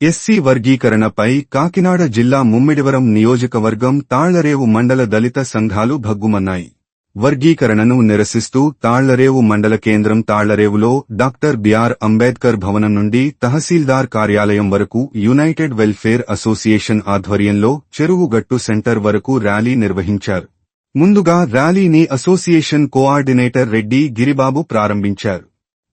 SC వర్గీకరణపై Kakinada జిల్లా ముమ్మిడివరం నియోజకవర్గం తాళ్ళరేవు మండల దళిత సంఘాలు భగ్గుమన్నాయి. వర్గీకరణను నిరసిస్తూ తాళ్ళరేవు మండల కేంద్రం తాళ్ళరేవులో డాక్టర్ బిఆర్ అంబేద్కర్ భవనం నుండి తహసీల్దార్ కార్యాలయం వరకు యునైటెడ్ వెల్ఫేర్ అసోసియేషన్ ఆధ్వర్యంలో చెరువుగట్టు సెంటర్ వరకు ర్యాలీ నిర్వహించారు. ముందుగా ర్యాలీని అసోసియేషన్ కోఆర్డినేటర్ రెడ్డి గిరిబాబు ప్రారంభించారు.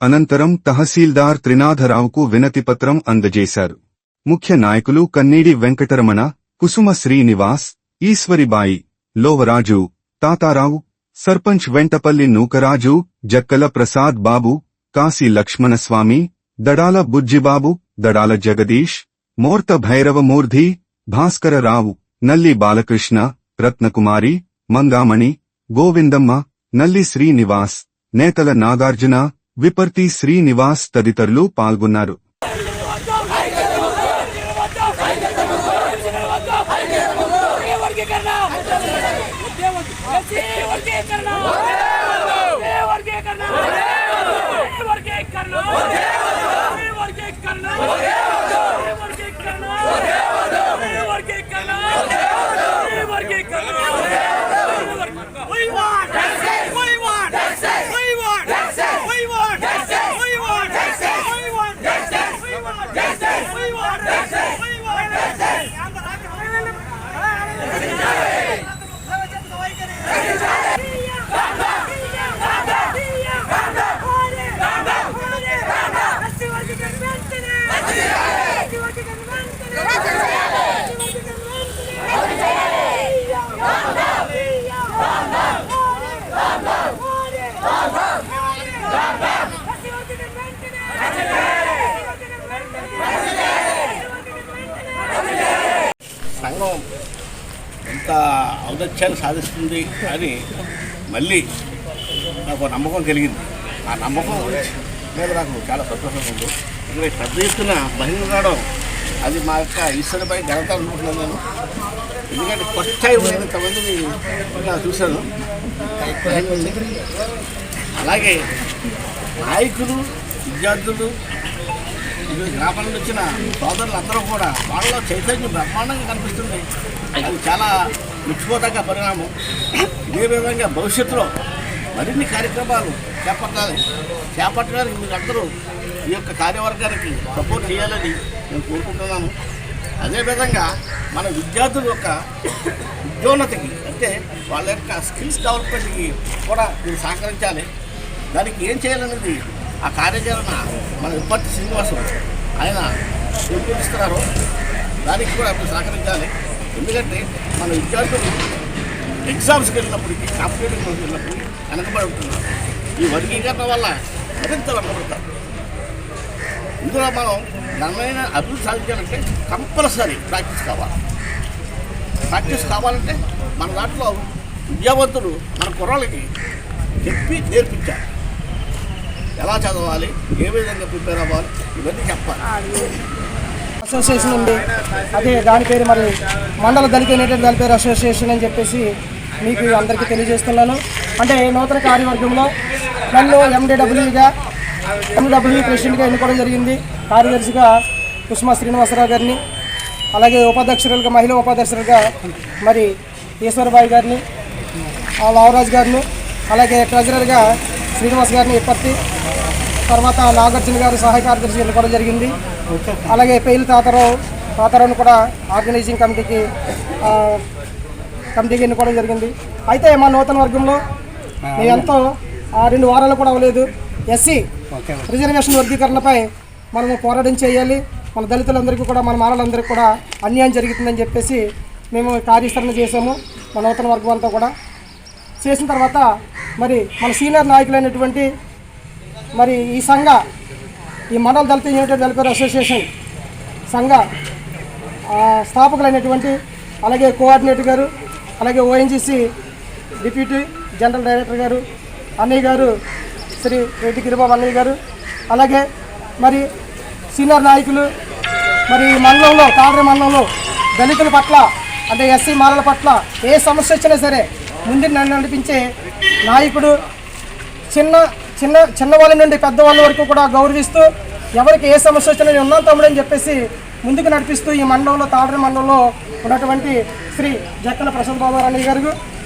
అనంతరం తహసీల్దార్ త్రినాథరావుకు వినతిపత్రం అందజేశారు. ముఖ్య నాయకులు కన్నీడి వెంకటరమణ కుసుమ శ్రీనివాస్ ఈశ్వరిబాయి లోవరాజు తాతారావు సర్పంచ్ వెంటపల్లి నూకరాజు జక్కల ప్రసాద్ బాబు కాశీ లక్ష్మణస్వామి దడాల బుజ్జిబాబు దడాల జగదీష్ మోర్త భైరవమూర్ధి భాస్కరరావు నల్లి బాలకృష్ణ రత్నకుమారి మంగామణి గోవిందమ్మ నల్లి శ్రీనివాస్ నేతల నాగార్జున విపర్తి శ్రీనివాస్ తదితరులు పాల్గొన్నారు. వర్గీకరణ వర్గీకరణ ఎంత ఔదత్యాన్ని సాధిస్తుంది అని మళ్ళీ నాకు నమ్మకం కలిగింది. ఆ నమ్మకం మీద నాకు చాలా సంతోషంగా ఉంది. ఇక్కడ పెద్ద ఎత్తున మహిళ రావడం అది మా యొక్క ఈశ్వరుపై ఘనత అనుకుంటున్నాను నేను. ఎందుకంటే ఫస్ట్ టైం నేను ఇంతమందిని చూశాను. అలాగే నాయకులు విద్యార్థులు ఇది గ్రామం వచ్చిన సోదరులు అందరూ కూడా వాళ్ళలో చైతన్యం బ్రహ్మాండంగా కనిపిస్తుంది. అది చాలా మెచ్చుకోదగ్గ పరిణామం. ఇదే విధంగా భవిష్యత్తులో మరిన్ని కార్యక్రమాలు చేపట్టాలి. చేపట్టడానికి మీరు అందరూ ఈ యొక్క కార్యవర్గానికి సపోర్ట్ చేయాలని నేను కోరుకుంటున్నాను. అదేవిధంగా మన విద్యార్థుల యొక్క ఉద్యోన్నతికి అంటే వాళ్ళ యొక్క స్కిల్స్ డెవలప్మెంట్కి కూడా మీరు సహకరించాలి. దానికి ఏం చేయాలనేది ఆ కార్యాచరణ మన విపత్తి శ్రీనివాసం ఆయన రూపొందిస్తున్నారు దానికి కూడా అప్పుడు సహకరించాలి. ఎందుకంటే మన విద్యార్థులు ఎగ్జామ్స్కి వెళ్ళినప్పటికీ కాంపిటేటివ్ వెళ్ళినప్పటికీ వెనకబడి ఉంటున్నారు. ఈ వర్గీకరణ వల్ల మరింత వెనకబడతారు. ఇందులో మనం ఘనమైన అభివృద్ధి సాధించాలంటే కంపల్సరీ ప్రాక్టీస్ కావాలి. ప్రాక్టీస్ కావాలంటే మన దాంట్లో విద్యావంతులు మన కుర్రాళ్ళకి చెప్పి నేర్పించాలి. ఎలా చదవాలి ఏ విధంగా ప్రిపేర్ అవ్వాలి ఇవన్నీ చెప్పాలి. అసోసియేషన్ ఉంది. అదే దాని పేరు మరి మండల దళిత యునైటెడ్ పేరు అసోసియేషన్ అని చెప్పేసి మీకు అందరికీ తెలియజేస్తున్నాను. అంటే నూతన కార్యవర్గంలో నన్ను ఎండబ్ల్యూగా ఎండబ్ల్యూ ప్రెసిడెంట్గా ఎన్నుకోవడం జరిగింది. కార్యదర్శిగా కుసుమ శ్రీనివాసరావు గారిని అలాగే ఉపాధ్యక్షురాలుగా మహిళా ఉపాధ్యక్షులుగా మరి ఈశ్వరబాయి గారిని ఆ గారిని అలాగే ట్రెజరర్గా శ్రీనివాస్ గారిని ఇప్పటి తర్వాత నాగార్జున గారు సహాయ కార్యదర్శి ఎన్నుకోవడం జరిగింది. అలాగే పెయిల్ తాతారావు తాతారావును కూడా ఆర్గనైజింగ్ కమిటీకి కమిటీకి ఎన్నుకోవడం జరిగింది. అయితే మా నూతన వర్గంలో మేము ఎంతో ఆ రెండు వారాలు కూడా అవ్వలేదు. ఎస్సీ రిజర్వేషన్ వర్గీకరణపై మనము పోరాటం చేయాలి. మన దళితులందరికీ కూడా మన మానవులందరికీ కూడా అన్యాయం జరుగుతుందని చెప్పేసి మేము కార్యాచరణ చేసాము మన నూతన వర్గం అంతా కూడా. చేసిన తర్వాత మరి మన సీనియర్ నాయకులైనటువంటి మరి ఈ సంఘ ఈ మండల దళిత యూనిటెడ్ వెల్ఫేర్ అసోసియేషన్ సంఘ స్థాపకులైనటువంటి అలాగే కోఆర్డినేటర్ గారు అలాగే ఓఎన్జీసీ డిప్యూటీ జనరల్ డైరెక్టర్ గారు అన్నయ్య గారు శ్రీ రెడ్డి గిరిబాబు అన్నయ్య గారు అలాగే మరి సీనియర్ నాయకులు మరి ఈ మండలంలో కాదరి మండలంలో దళితుల పట్ల అంటే ఎస్సీ మారల పట్ల ఏ సమస్య వచ్చినా సరే ముందు నన్ను నడిపించే నాయకుడు చిన్న చిన్న చిన్నవాళ్ళ నుండి పెద్దవాళ్ళ వరకు కూడా గౌరవిస్తూ ఎవరికి ఏ సమస్య వచ్చినా నేను ఉన్నాను తమ్ముడు అని చెప్పేసి ముందుకు నడిపిస్తూ ఈ మండలంలో తాడరి మండలంలో ఉన్నటువంటి శ్రీ జక్కన ప్రసాద్ బాబు రాణి గారు.